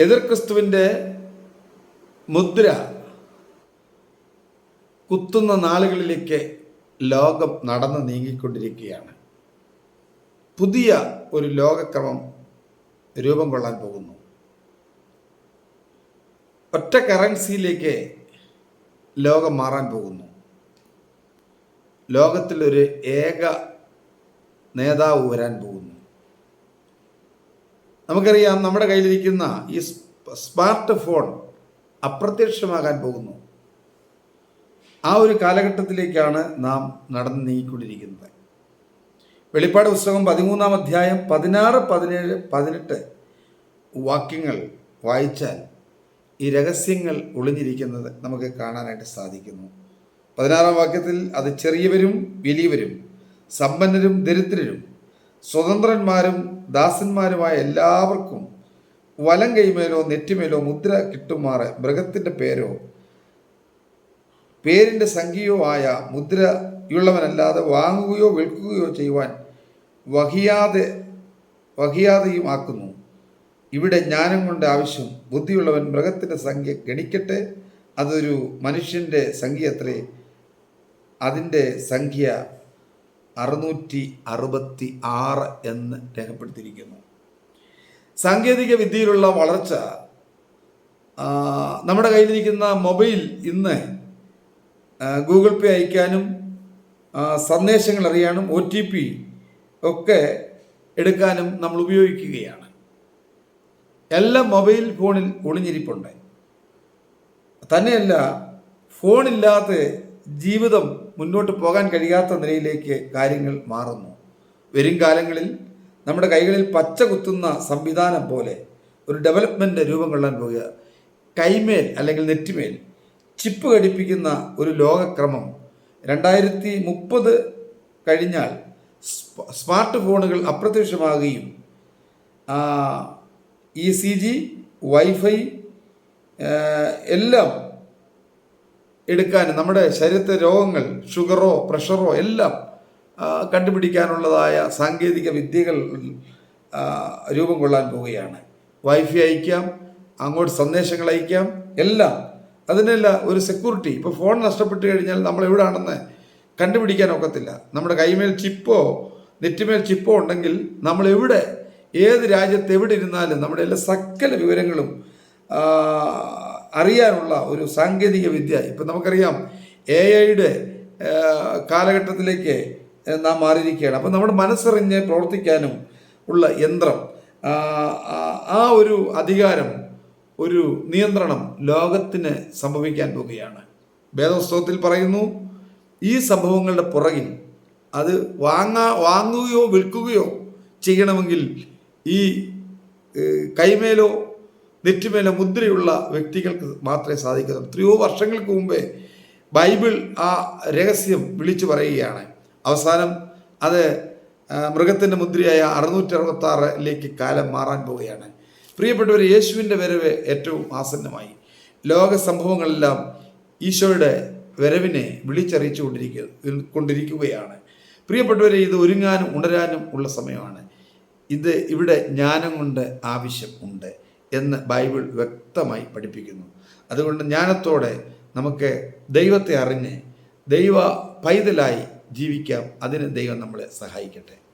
എതിർ ക്രിസ്തുവിന്റെ മുദ്ര കുത്തുന്ന നാളുകളിലേക്ക് ലോകം നടന്നു നീങ്ങിക്കൊണ്ടിരിക്കുകയാണ്. പുതിയ ഒരു ലോകക്രമം രൂപം കൊള്ളാൻ പോകുന്നു. ഒറ്റ കറൻസിയിലേക്ക് ലോകം മാറാൻ പോകുന്നു. ലോകത്തിലൊരു ഏക നേതാവ് വരാൻ പോകുന്നു. നമുക്കറിയാം നമ്മുടെ കയ്യിലിരിക്കുന്ന ഈ സ്മാർട്ട് ഫോൺ അപ്രത്യക്ഷമാകാൻ പോകുന്നു. ആ ഒരു കാലഘട്ടത്തിലേക്കാണ് നാം നടന്നു നീങ്ങിക്കൊണ്ടിരിക്കുന്നത് വെളിപ്പാട് പുസ്തകം പതിമൂന്നാം അധ്യായം പതിനാറ് പതിനേഴ് പതിനെട്ട് വാക്യങ്ങൾ വായിച്ചാൽ ഈ രഹസ്യങ്ങൾ ഒളിഞ്ഞിരിക്കുന്നത് നമുക്ക് കാണാനായിട്ട് സാധിക്കുന്നു. പതിനാറാം വാക്യത്തിൽ അത് ചെറിയവരും വലിയവരും സമ്പന്നരും ദരിദ്രരും സ്വതന്ത്രന്മാരും ദാസന്മാരുമായ എല്ലാവർക്കും വലം കൈമേലോ നെറ്റിമേലോ മുദ്ര കിട്ടുമാറ് മൃഗത്തിന്റെ പേരോ പേരിന്റെ സംഖ്യയോ ആയ മുദ്രയുള്ളവനല്ലാതെ വാങ്ങുകയോ വിൽക്കുകയോ ചെയ്യുവാൻ വഹിയാതെ വഹിയാതെയും ആക്കുന്നു. ഇവിടെ ജ്ഞാനം കൊണ്ട് ആവശ്യം ബുദ്ധിയുള്ളവൻ മൃഗത്തിന്റെ സംഖ്യ ഗണിക്കട്ടെ. അതൊരു മനുഷ്യന്റെ സംഖ്യ അത്രേ അതിന്റെ സംഖ്യ അറുന്നൂറ്റി അറുപത്തി ആറ് എന്ന് രേഖപ്പെടുത്തിയിരിക്കുന്നു. സാങ്കേതിക വിദ്യയിലുള്ള വളർച്ച നമ്മുടെ കയ്യിലിരിക്കുന്ന മൊബൈൽ ഇന്ന് ഗൂഗിൾ പേ അയക്കാനും സന്ദേശങ്ങൾ അറിയാനും ഒ ടി പി ഒക്കെ എടുക്കാനും നമ്മൾ ഉപയോഗിക്കുകയാണ്. എല്ലാം മൊബൈൽ ഫോണിൽ ഒളിഞ്ഞിരിപ്പുണ്ട്. തന്നെയല്ല ഫോണില്ലാതെ ജീവിതം മുന്നോട്ട് പോകാൻ കഴിയാത്ത നിലയിലേക്ക് കാര്യങ്ങൾ മാറുന്നു. വരും കാലങ്ങളിൽ നമ്മുടെ കൈകളിൽ പച്ച കുത്തുന്ന സംവിധാനം പോലെ ഒരു ഡെവലപ്മെന്റ് രൂപം കൊള്ളാൻ പോവുക കൈമേൽ അല്ലെങ്കിൽ നെറ്റിമേൽ ചിപ്പ് ഘടിപ്പിക്കുന്ന ഒരു ലോകക്രമം രണ്ടായിരത്തി മുപ്പത് കഴിഞ്ഞാൽ സ്മാർട്ട് ഫോണുകൾ അപ്രത്യക്ഷമാകുകയും ഇ സി ജി വൈഫൈ എല്ലാം എടുക്കാനും നമ്മുടെ ശരീരത്തെ രോഗങ്ങൾ ഷുഗറോ പ്രഷറോ എല്ലാം കണ്ടുപിടിക്കാനുള്ളതായ സാങ്കേതിക വിദ്യകൾ രൂപം കൊള്ളാൻ പോവുകയാണ്. വൈഫൈ അയക്കാം അങ്ങോട്ട് സന്ദേശങ്ങൾ അയക്കാം എല്ലാം. അതിനെല്ലാം ഒരു സെക്യൂരിറ്റി ഇപ്പോൾ ഫോൺ നഷ്ടപ്പെട്ട് കഴിഞ്ഞാൽ നമ്മൾ എവിടെയാണെന്ന് കണ്ടുപിടിക്കാൻ ഒക്കത്തില്ല. നമ്മുടെ കൈമേൽ ചിപ്പോ നെറ്റിമേൽ ചിപ്പോ ഉണ്ടെങ്കിൽ നമ്മൾ എവിടെ ഏത് രാജ്യത്ത് എവിടെ ഇരുന്നാലും നമ്മുടെ എല്ലാ സകല വിവരങ്ങളും അറിയാനുള്ള ഒരു സാങ്കേതിക വിദ്യ. ഇപ്പം നമുക്കറിയാം എ ഐയുടെ കാലഘട്ടത്തിലേക്ക് നാം മാറിയിരിക്കുകയാണ്. അപ്പം നമ്മുടെ മനസ്സറിഞ്ഞ് പ്രവർത്തിക്കാനും ഉള്ള യന്ത്രം ആ, ഒരു അധികാരം ഒരു നിയന്ത്രണം ലോകത്തിന് സംഭവിക്കാൻ പോവുകയാണ്. വേദപുസ്തകത്തിൽ പറയുന്നു ഈ സംഭവങ്ങളുടെ പുറകിൽ അത് വാങ്ങാ വാങ്ങുകയോ വിൽക്കുകയോ ചെയ്യണമെങ്കിൽ ഈ കൈമേലോ നെറ്റിമേലോ മുദ്രയുള്ള വ്യക്തികൾക്ക് മാത്രമേ സാധിക്കുന്നുള്ളൂ എത്രയോ വർഷങ്ങൾക്ക് മുമ്പേ ബൈബിൾ ആ രഹസ്യം വിളിച്ചു പറയുകയാണ്. അവസാനം അത് മൃഗത്തിന്റെ മുദ്രയായ അറുന്നൂറ്റി അറുപത്തി ആറിലേക്ക് കാലം മാറാൻ പോവുകയാണ്. പ്രിയപ്പെട്ടവർ യേശുവിന്റെ വരവ് ഏറ്റവും ആസന്നമായി. ലോക സംഭവങ്ങളെല്ലാം ഈശോയുടെ വരവിനെ വിളിച്ചറിയിച്ചു കൊണ്ടിരിക്കുക കൊണ്ടിരിക്കുകയാണ്. പ്രിയപ്പെട്ടവരെ ഇത് ഒരുങ്ങാനും ഉണരാനും ഉള്ള സമയമാണ്. ഇത് ഇവിടെ ജ്ഞാനം കൊണ്ട് ആവശ്യം ഉണ്ട്. എന്ന് ബൈബിൾ വ്യക്തമായി പഠിപ്പിക്കുന്നു. അതുകൊണ്ട് ജ്ഞാനത്തോടെ നമുക്ക് ദൈവത്തെ അറിഞ്ഞ് ദൈവ പൈതലായി ജീവിക്കാം. അതിന് ദൈവം നമ്മളെ സഹായിക്കട്ടെ.